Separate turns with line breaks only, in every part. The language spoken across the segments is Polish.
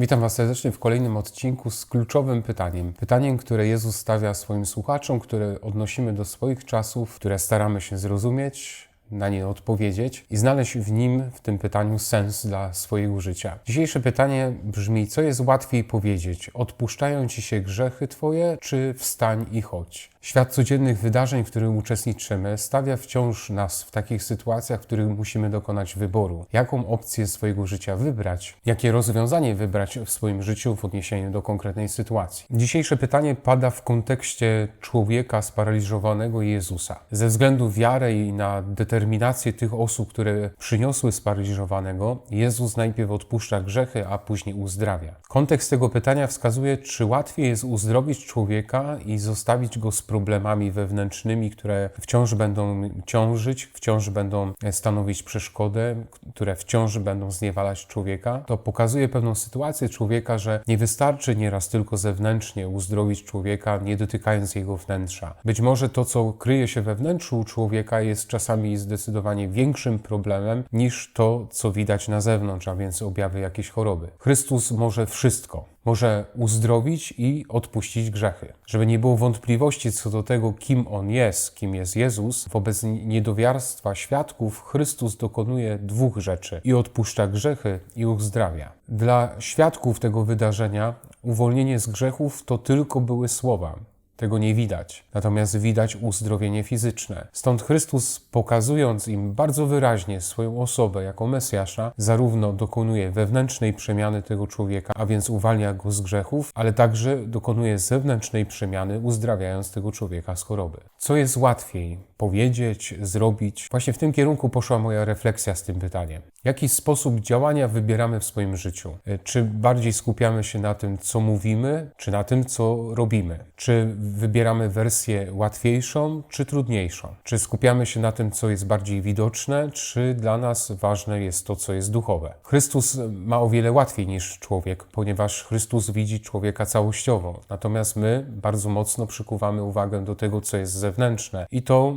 Witam Was serdecznie w kolejnym odcinku z kluczowym pytaniem. Pytaniem, które Jezus stawia swoim słuchaczom, które odnosimy do swoich czasów, które staramy się zrozumieć, na nie odpowiedzieć i znaleźć w nim, w tym pytaniu, sens dla swojego życia. Dzisiejsze pytanie brzmi: co jest łatwiej powiedzieć? Odpuszczają ci się grzechy Twoje, czy wstań i chodź? Świat codziennych wydarzeń, w których uczestniczymy, stawia wciąż nas w takich sytuacjach, w których musimy dokonać wyboru. Jaką opcję swojego życia wybrać? Jakie rozwiązanie wybrać w swoim życiu w odniesieniu do konkretnej sytuacji? Dzisiejsze pytanie pada w kontekście człowieka sparaliżowanego Jezusa. Ze względu wiarę i na determinację tych osób, które przyniosły sparaliżowanego, Jezus najpierw odpuszcza grzechy, a później uzdrawia. Kontekst tego pytania wskazuje, czy łatwiej jest uzdrowić człowieka i zostawić go z problemami wewnętrznymi, które wciąż będą ciążyć, wciąż będą stanowić przeszkodę, które wciąż będą zniewalać człowieka, to pokazuje pewną sytuację człowieka, że nie wystarczy nieraz tylko zewnętrznie uzdrowić człowieka, nie dotykając jego wnętrza. Być może to, co kryje się we wnętrzu człowieka, jest czasami zdecydowanie większym problemem niż to, co widać na zewnątrz, a więc objawy jakiejś choroby. Chrystus może wszystko może uzdrowić i odpuścić grzechy. Żeby nie było wątpliwości co do tego, kim On jest, kim jest Jezus, wobec niedowiarstwa świadków Chrystus dokonuje dwóch rzeczy i odpuszcza grzechy i uzdrawia. Dla świadków tego wydarzenia uwolnienie z grzechów to tylko były słowa. Tego nie widać, natomiast widać uzdrowienie fizyczne. Stąd Chrystus, pokazując im bardzo wyraźnie swoją osobę jako Mesjasza, zarówno dokonuje wewnętrznej przemiany tego człowieka, a więc uwalnia go z grzechów, ale także dokonuje zewnętrznej przemiany, uzdrawiając tego człowieka z choroby. Co jest łatwiej powiedzieć, zrobić? Właśnie w tym kierunku poszła moja refleksja z tym pytaniem. Jaki sposób działania wybieramy w swoim życiu? Czy bardziej skupiamy się na tym, co mówimy, czy na tym, co robimy? Czy wybieramy wersję łatwiejszą czy trudniejszą? Czy skupiamy się na tym, co jest bardziej widoczne, czy dla nas ważne jest to, co jest duchowe? Chrystus ma o wiele łatwiej niż człowiek, ponieważ Chrystus widzi człowieka całościowo, natomiast my bardzo mocno przykuwamy uwagę do tego, co jest zewnętrzne i to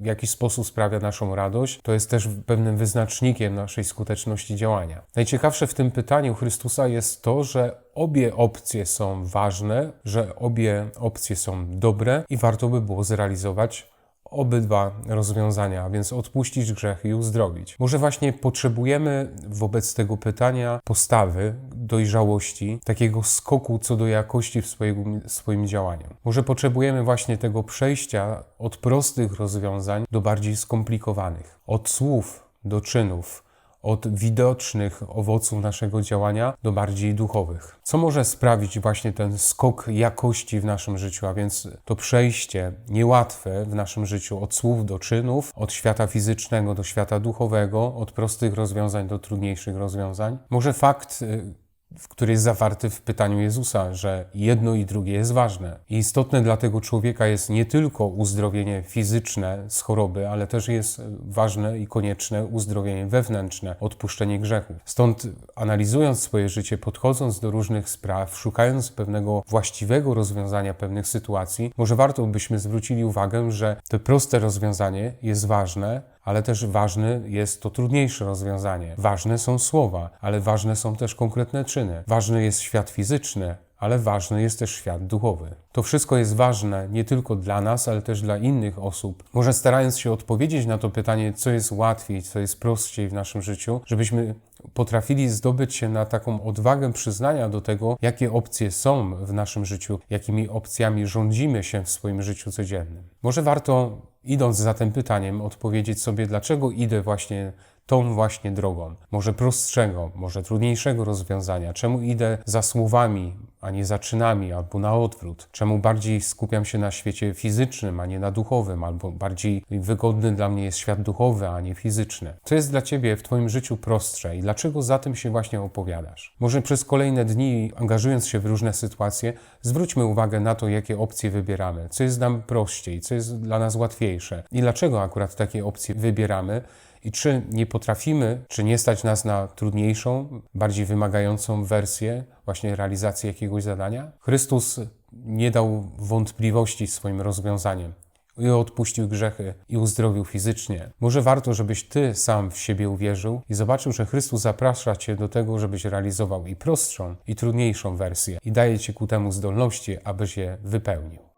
w jakiś sposób sprawia naszą radość. To jest też pewnym wyznacznikiem naszej skuteczności działania. Najciekawsze w tym pytaniu Chrystusa jest to, że obie opcje są ważne, że obie opcje są dobre i warto by było zrealizować obydwa rozwiązania, więc odpuścić grzech i uzdrowić. Może właśnie potrzebujemy wobec tego pytania postawy, dojrzałości, takiego skoku co do jakości w swoim, swoim działaniu. Może potrzebujemy właśnie tego przejścia od prostych rozwiązań do bardziej skomplikowanych, od słów do czynów od widocznych owoców naszego działania do bardziej duchowych. Co może sprawić właśnie ten skok jakości w naszym życiu, a więc to przejście niełatwe w naszym życiu od słów do czynów, od świata fizycznego do świata duchowego, od prostych rozwiązań do trudniejszych rozwiązań? Może fakt y, który jest zawarty w pytaniu Jezusa, że jedno i drugie jest ważne. I istotne dla tego człowieka jest nie tylko uzdrowienie fizyczne z choroby, ale też jest ważne i konieczne uzdrowienie wewnętrzne, odpuszczenie grzechów. Stąd analizując swoje życie, podchodząc do różnych spraw, szukając pewnego właściwego rozwiązania pewnych sytuacji, może warto byśmy zwrócili uwagę, że to proste rozwiązanie jest ważne, ale też ważne jest to trudniejsze rozwiązanie. Ważne są słowa, ale ważne są też konkretne czyny. Ważny jest świat fizyczny, ale ważny jest też świat duchowy. To wszystko jest ważne nie tylko dla nas, ale też dla innych osób. Może starając się odpowiedzieć na to pytanie, co jest łatwiej, co jest prościej w naszym życiu, żebyśmy potrafili zdobyć się na taką odwagę przyznania do tego, jakie opcje są w naszym życiu, jakimi opcjami rządzimy się w swoim życiu codziennym. Może warto, idąc za tym pytaniem, odpowiedzieć sobie, dlaczego idę właśnie tą właśnie drogą. Może prostszego, może trudniejszego rozwiązania. Czemu idę za słowami, a nie za czynami, albo na odwrót? Czemu bardziej skupiam się na świecie fizycznym, a nie na duchowym, albo bardziej wygodny dla mnie jest świat duchowy, a nie fizyczny? Co jest dla Ciebie w Twoim życiu prostsze i dlaczego za tym się właśnie opowiadasz? Może przez kolejne dni, angażując się w różne sytuacje, zwróćmy uwagę na to, jakie opcje wybieramy, co jest nam prościej, co jest dla nas łatwiejsze i dlaczego akurat takie opcje wybieramy i czy nie potrafimy, czy nie stać nas na trudniejszą, bardziej wymagającą wersję właśnie realizacji jakiegoś zadania? Chrystus nie dał wątpliwości swoim rozwiązaniem. i odpuścił grzechy i uzdrowił fizycznie. Może warto, żebyś ty sam w siebie uwierzył i zobaczył, że Chrystus zaprasza cię do tego, żebyś realizował i prostszą, i trudniejszą wersję i daje ci ku temu zdolności, abyś je wypełnił.